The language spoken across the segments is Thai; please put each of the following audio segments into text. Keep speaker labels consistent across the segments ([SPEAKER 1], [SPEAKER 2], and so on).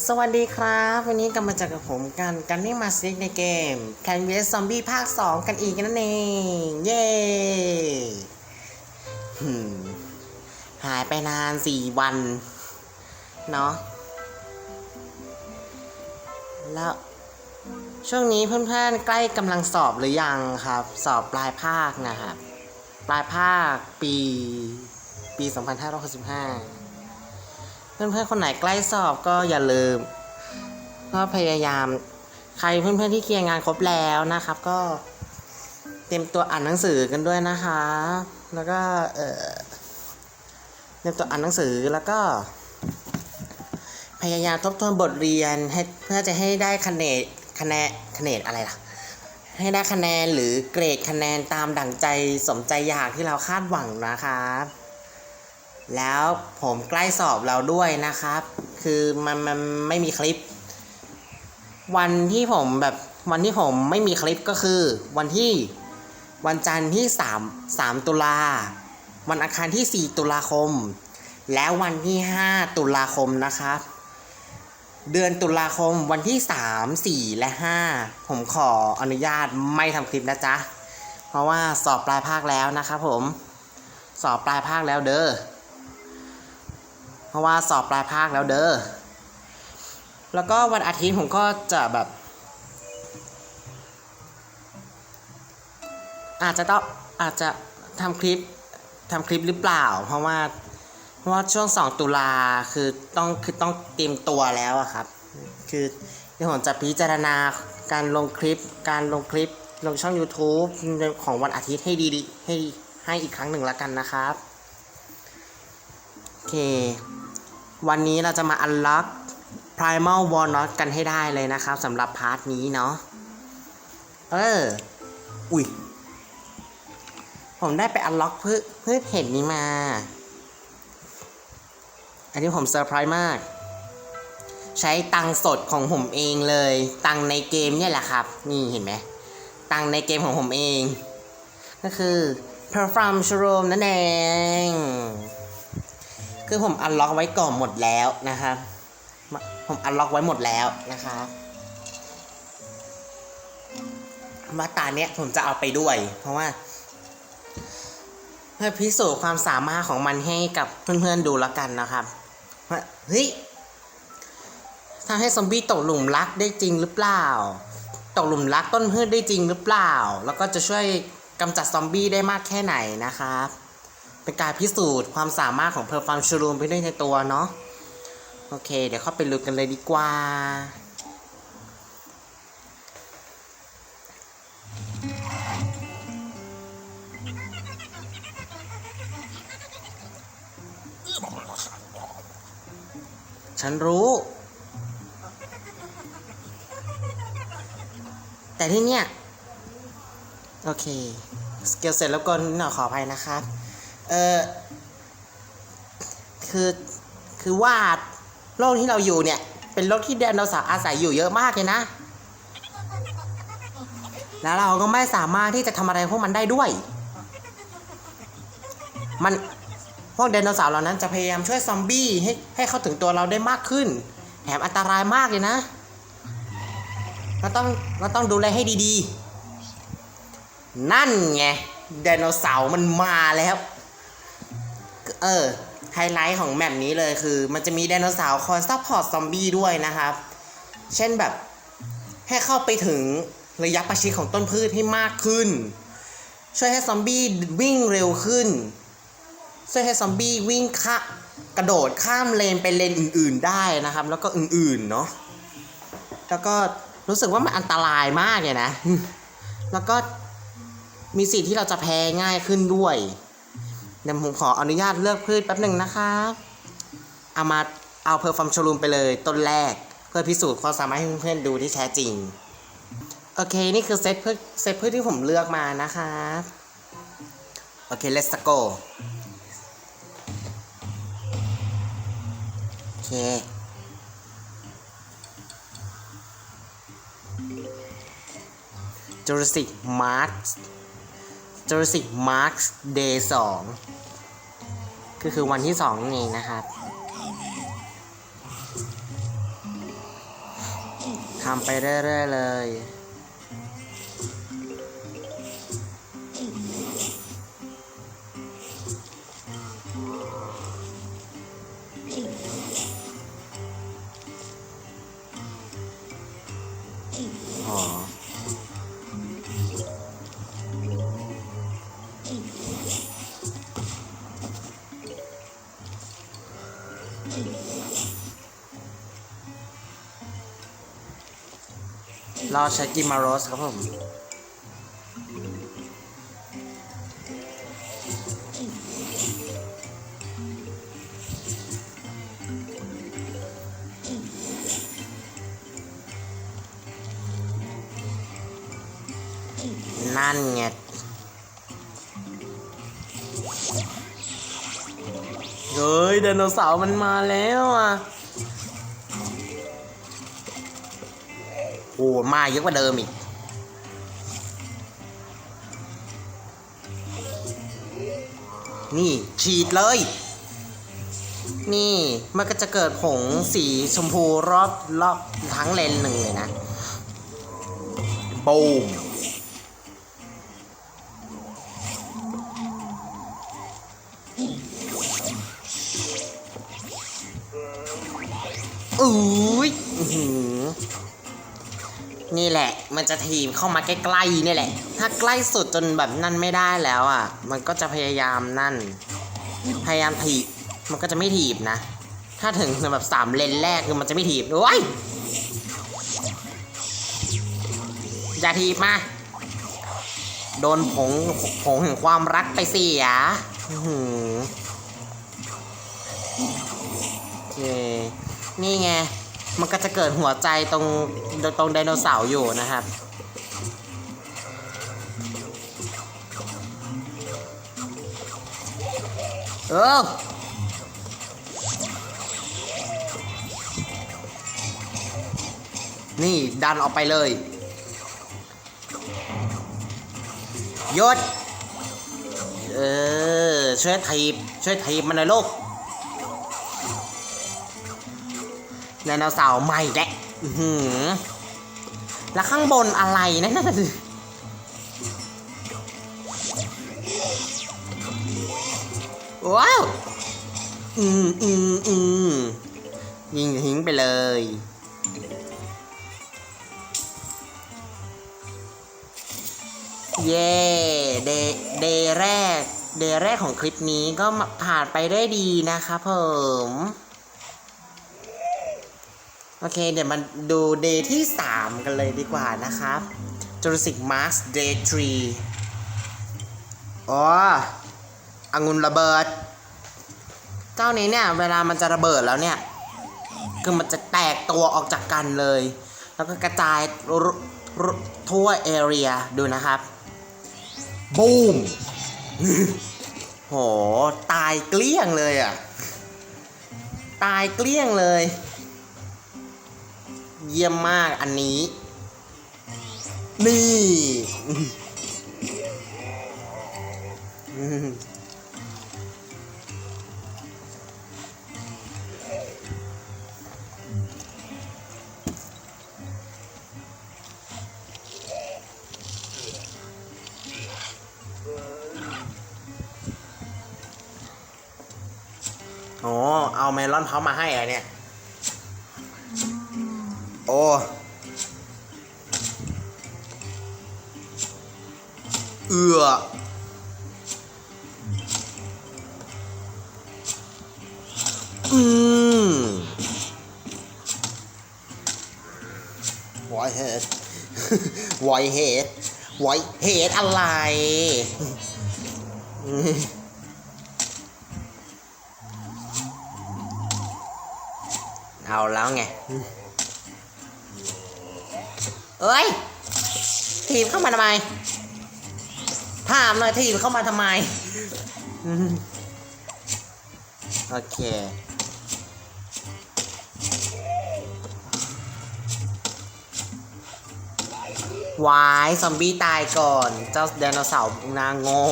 [SPEAKER 1] สวัสดีครับ วันนี้กลับมาเจอกับผมกันกันนี่มาซิกในเกม Can v s Zombie ภาค 2 กันอีกนั่นเอง เย้หืมหายไปนาน 4 วัน เนาะแล้วช่วงนี้เพื่อนๆ ใกล้กำลังสอบหรือยังครับ สอบปลายภาคนะครับ ปลายภาคปี ปี 2565 เพื่อนๆคนไหนใกล้สอบก็อย่าลืม ก็พยายามใครเพื่อนๆที่เคลียร์งานครบแล้วนะครับ ก็เตรียมตัวอ่านหนังสือกันด้วยนะคะ แล้วก็เออเตรียมตัวอ่านหนังสือแล้วก็ พยายามทบทวนบทเรียนให้เพื่อจะให้ได้คะแนนคะแนนคะแนนอะไรล่ะให้ได้คะแนนหรือเกรดคะแนนตามดั่งใจสมใจอยากที่เราคาดหวังนะครับ แล้วผมใกล้สอบเราด้วยนะครับ คือมันมันไม่มีคลิป วันที่ผมแบบวันที่ผมไม่มีคลิปก็คือ วันที่วันจันทร์ที่ 3 3 ตุลา วันอังคารที่ 4 ตุลาคม และวันที่ 5 ตุลาคมนะครับ เดือนตุลาคมวันที่ 3 4 และ 5 ผมขออนุญาตไม่ทำคลิปนะจ๊ะ เพราะว่าสอบปลายภาคแล้วนะครับผม สอบปลายภาคแล้วเด้อ เพราะว่าสอบปลายภาคแล้วเด้อ แล้วก็วันอาทิตย์ผมก็จะแบบ อาจจะต้องอาจจะทำคลิปทำคลิปหรือเปล่า เพราะว่าเพราะว่าช่วง 2 ตุลาคือต้องคือต้องเตรียมตัวแล้วอะครับ คือเดี๋ยวผมจะพิจารณาการลงคลิปการลงคลิปลงช่อง YouTube ของวันอาทิตย์ให้ดีๆให้ให้อีกครั้งหนึ่งแล้วกันนะครับ โอเค วันนี้เราจะมา unlock primal walnut กันให้ได้เลยนะครับสำหรับพาร์ทนี้เนาะ เออ อุ้ย ผมได้ไป unlock พืชพืชเห็ดนี้มา อันนี้ผมเซอร์ไพรส์มาก ใช้ตังสดของผมเองเลย ตังในเกมเนี่ยแหละครับ นี่เห็นไหม ตังในเกมของผมเอง ก็คือ perform shroom นั่นเอง คือผมอันล็อกไว้ก่อนหมดแล้วนะครับ ผมอันล็อกไว้หมดแล้วนะครับว่าตาเนี้ยผมจะเอาไปด้วย เพราะว่า เพื่อพิสูจน์ความสามารถของมันให้กับเพื่อนๆดูแล้วกันนะครับว่าเฮ้ยทำให้ซอมบี้ตกหลุมรักได้จริงหรือเปล่า ตกหลุมรักต้นพืชได้จริงหรือเปล่า แล้วก็จะช่วยกำจัดซอมบี้ได้มากแค่ไหนนะครับ เป็นการพิสูจน์ความสามารถของเพอร์ฟ m มชูรูมไปด้วยในตัวเนาะโอเค เดี๋ยวเข้าไปลุยกันเลยดีกว่าฉันรู้ แต่ที่เนี้ย โอเค สเกลเสร็จแล้วก็หน่อยขออภัยนะครับ เออคือคือว่าโลกที่เราอยู่เนี่ย เป็นโลกที่ไดโนเสาร์อาศัยอยู่เยอะมากเลยนะ แล้วเราก็ไม่สามารถที่จะทำอะไรพวกมันได้ด้วย มันพวกไดโนเสาร์เหล่านั้นจะพยายามช่วยซอมบี้ให้ให้เข้าถึงตัวเราได้มากขึ้นแถมอันตรายมากเลยนะเราต้องเราต้องดูแลให้ดีๆ นั่นไงไดโนเสาร์มันมาแล้ว เออไฮไลท์ของแมปนี้เลยคือ มันจะมีไดโนเสาร์คอยซัพพอร์ตซอมบี้ด้วยนะครับ เช่นแบบให้เข้าไปถึงระยะประชิดของต้นพืชให้มากขึ้น ช่วยให้ซอมบี้วิ่งเร็วขึ้น ช่วยให้ซอมบี้วิ่งข้ากระโดดข้ามเลนไปเลนอื่น ๆได้นะครับ แล้วก็อื่นๆเนาะแล้วก็รู้สึกว่ามันอันตรายมากเลยนะ แล้วก็มีสิทธิ์ที่เราจะแพ้ง่ายขึ้นด้วย เดี๋ยวผมขออนุญาตเลือกพืชแป๊บหนึ่งนะครับ เอามาเอาเพอร์ฟอร์มชลูมไปเลยต้นแรก เพื่อพิสูจน์ความสามารถให้เพื่อนๆดูที่แท้จริง โอเค นี่คือเซตพืชเซตพืชที่ผมเลือกมานะครับโอเค let's go โอเค Jurassic Mark จู Jurassic Mark Day 2ก็คือวันที่สองนี่นะครับทำไปเรื่อยๆเลย รอใช้กิมมาโรสครับผม นั่นไงเฮ้ยไดโนเสาร์มันมาแล้วอะ โอ้มาเยอะกว่าเดิมอีกนี่ฉีดเลย นี่มันก็จะเกิดผงสีชมพูรอบรอบทั้งเลนหนึ่งเลยนะบูมอุ้ยอื้อหือ นี่แหละ มันจะถีบเข้ามาใกล้ๆนี่แหละ ถ้าใกล้สุดจนแบบนั่นไม่ได้แล้วอะ มันก็จะพยายามนั่น พยายามถีบ มันก็จะไม่ถีบนะ ถ้าถึงแบบสามเลนแรกคือมันจะไม่ถีบโอ้ยอย่าถีบมา โดนผงผงแห่งความรักไปเสียอื้อหือโอเค นี่ไง มันก็จะเกิดหัวใจตรงตรงไดโนเสาร์อยู่นะครับเออนี่ดันออกไปเลยยศเออช่วยทีบช่วยทีบมันหน่อยลูก ไดโนเสาร์ใหม่แหละหือแล้วข้างบนอะไรนะนั่นน่ะว้าว อืมอืมอืมยิงทิ้งไปเลย เย่เดเดแรก เดแรกของคลิปนี้ก็ผ่านไปได้ดีนะครับผม โอเค เดี๋ยวมาดูเดย์ที่ 3 กันเลยดีกว่านะครับ Jurassic Mars Day 3อ๋อองุ่นระเบิด เจ้านี้เนี่ย เวลามันจะระเบิดแล้วเนี่ย คือมันจะแตกตัวออกจากกันเลย แล้วก็กระจายรรทั่วเอเรียดูนะครับ บูม โห ตายเกลี้ยงเลยอะ ตายเกลี้ยงเลย เยี่ยมมากอันนี้ นี่อืมโอ้เอาเมลอนเขามาให้เหรเนี่ย เอืออืม ไวเฮดไวเฮดไวเฮดอะไร เอาแล้วไง เอ้ย ทีมเข้ามาทำไม ถามหน่อยทีมเข้ามาทำไม โอเค วายซอมบี้ตายก่อน เจ้าไดโนเสาร์นางโง่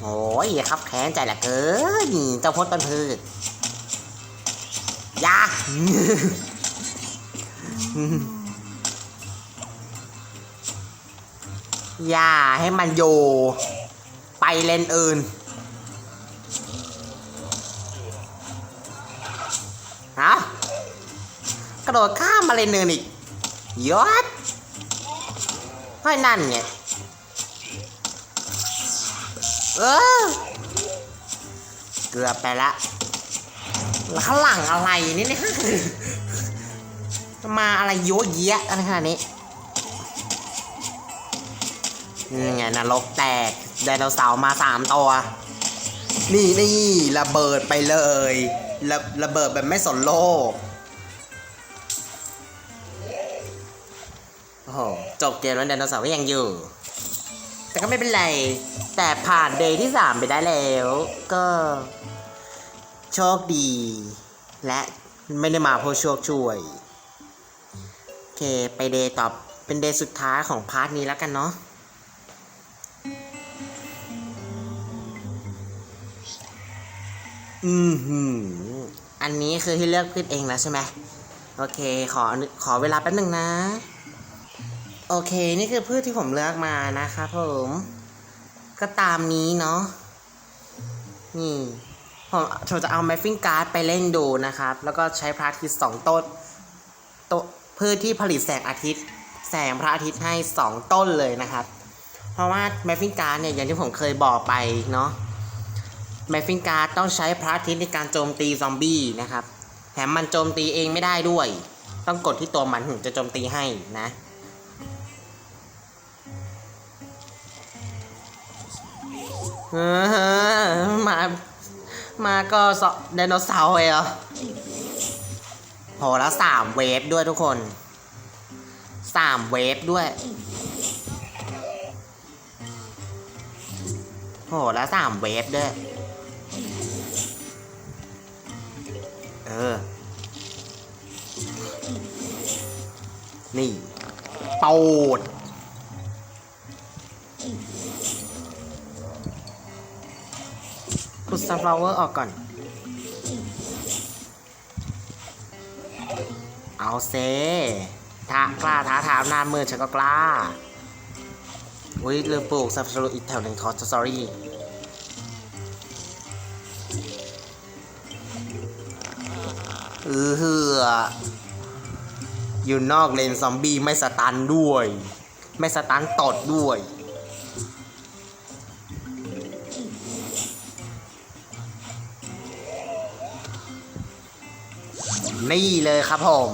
[SPEAKER 1] โอ้ยครับแค้นใจเหละเกินเจ้าพดปันพืชยา อย่าให้มันอยู่ไปเลนอื่นฮะกระโดดข้ามมาเลนอื่นอีกยอดเฮ้ยนั่นไงเออเกือบไปละแล้วข้างหลังอะไรนี่เนี่ย มาอะไรโยอะเยะอะไรขนาดนี้นี่ไงนรกแตกไดโนเสาร์มาสามตัว นี่นี่ระเบิดไปเลยระระเบิดแบบไม่สนโลกโอ้โหจบเกมแล้วไดโนเสาร์ก็ยังอยู่ แต่ก็ไม่เป็นไร แต่ผ่านเดย์ที่3ไปได้แล้ว ก็ โชคดี และไม่ได้มาเพราะโชคช่วย เคไปเดย์ต่อเป็นเดย์สุดท้ายของพาร์ทนี้แล้วกันเนาะอืมหืมอันนี้คือที่เลือกขึ้นเองแล้วใช่ไหมโอเค ขอขอเวลาแป๊บหนึ่งนะ โอเค นี่คือพืชที่ผมเลือกมานะครับผม ก็ตามนี้เนาะนี่ผมผมจะเอาแมฟฟิงการ์ดไปเล่นดูนะครับ แล้วก็ใช้พาระอาทิตย์สองต้นต้น พืชที่ผลิตแสงอาทิตย์ แสงพระอาทิตย์ให้สองต้นเลยนะครับ เพราะว่าแมฟฟิงการ์ดเนี่ยอย่างที่ผมเคยบอกไปเนาะแมฟฟิงการ์ดต้องใช้พระอาทิตย์ในการโจมตีซอมบี้นะครับแถมมันโจมตีเองไม่ได้ด้วย ต้องกดที่ตัวมันถึงจะโจมตีให้นะ มา มาก็สไดโนเสาร์เลยเหรอ โหแล้วสามเวฟด้วยทุกคนสามเวฟด้วยโหแล้วสามเวฟด้วย เออ นี่ปูดขุดซันฟลาวเวอร์ออกก่อน เอาเซท้ากล้าท้าทามนานมือฉันก็กล้า อุ้ยลืมปลูกซับสโลอีกแถวหนึ่งขอสอรี่เออเหืออยู่นอกเลนซอมบี้ไม่สตันด้วย ไม่สตันตดด้วย นี่เลยครับผม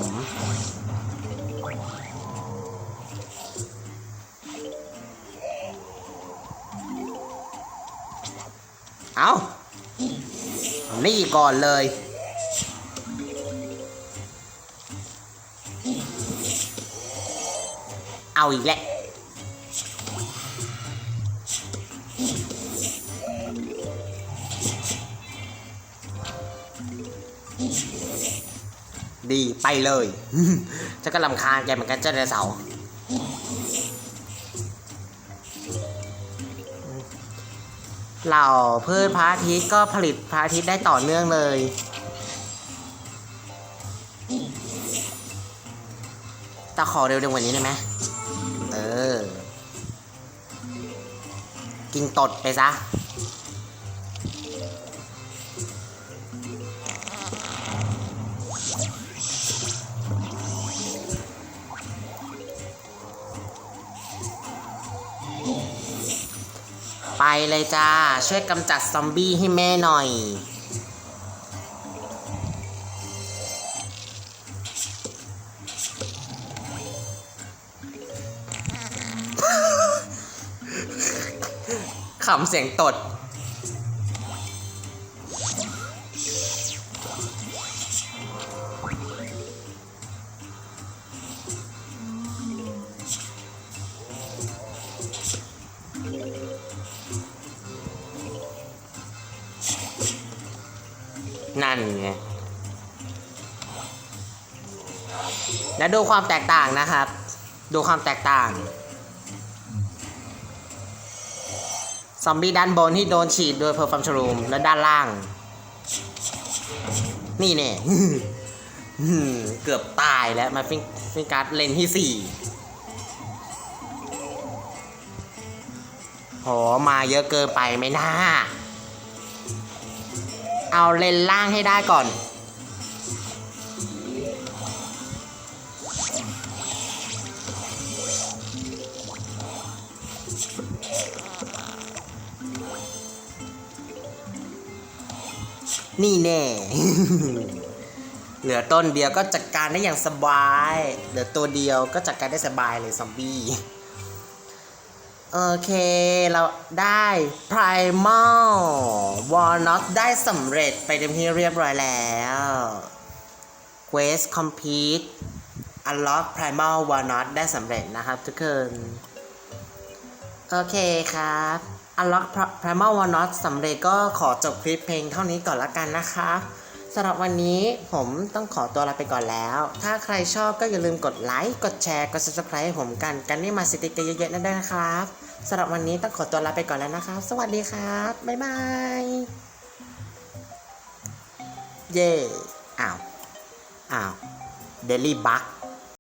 [SPEAKER 1] ก่อนเลย เอาอีกแล้วดีไปเลยจะก็ลำคาญแกเหมือนกันเจ้าไดโนเสาร์ เหล่าพืชพระอาทิตย์ก็ผลิตพระอาทิตย์ได้ต่อเนื่องเลย แต่ขอเร็วๆกว่านี้ได้ไหมเออ กินตดไปซะ เลยจ้า ช่วยกำจัดซอมบี้ให้แม่หน่อย ขำเสียงตด แล้วดูความแตกต่างนะครับ ดูความแตกต่าง ซอมบี้ด้านบนที่โดนฉีดโดยเพอร์ฟัมชรูมและด้านล่าง นี่เนี่ยเกือบตายแล้วมาฟิงฟิงการ์ดเลนที่สี่โหมาเยอะเกินไปไหมน่าเอาเลนล่างให้ได้ก่อน นี่แน่ เหลือต้นเดียวก็จัดการได้อย่างสบาย เหลือตัวเดียวก็จัดการได้สบายเลยซอมบี้ โอเค เราได้ Primal Walnut ได้สำเร็จไปเต็มที่เรียบร้อยแล้ว Quest Complete Unlock Primal Walnut ได้สำเร็จนะครับทุกคน โอเคครับ Unlock Primal Walnut สำเร็จก็ขอจบคลิปเพลงเท่านี้ก่อนละกันนะคะสำหรับวันนี้ผมต้องขอตัวลาไปก่อนแล้ว ถ้าใครชอบก็อย่าลืมกดไลค์ กดแชร์ กด subscribe ให้ผมกัน กันนี่มาสติกเกอร์เยอะๆนั่นด้วยนะครับสำหรับวันนี้ต้องขอตัวลาไปก่อนแล้วนะครับ สวัสดีครับ บ๊ายบาย เย่อ้าว อ้าว เดลี่บัก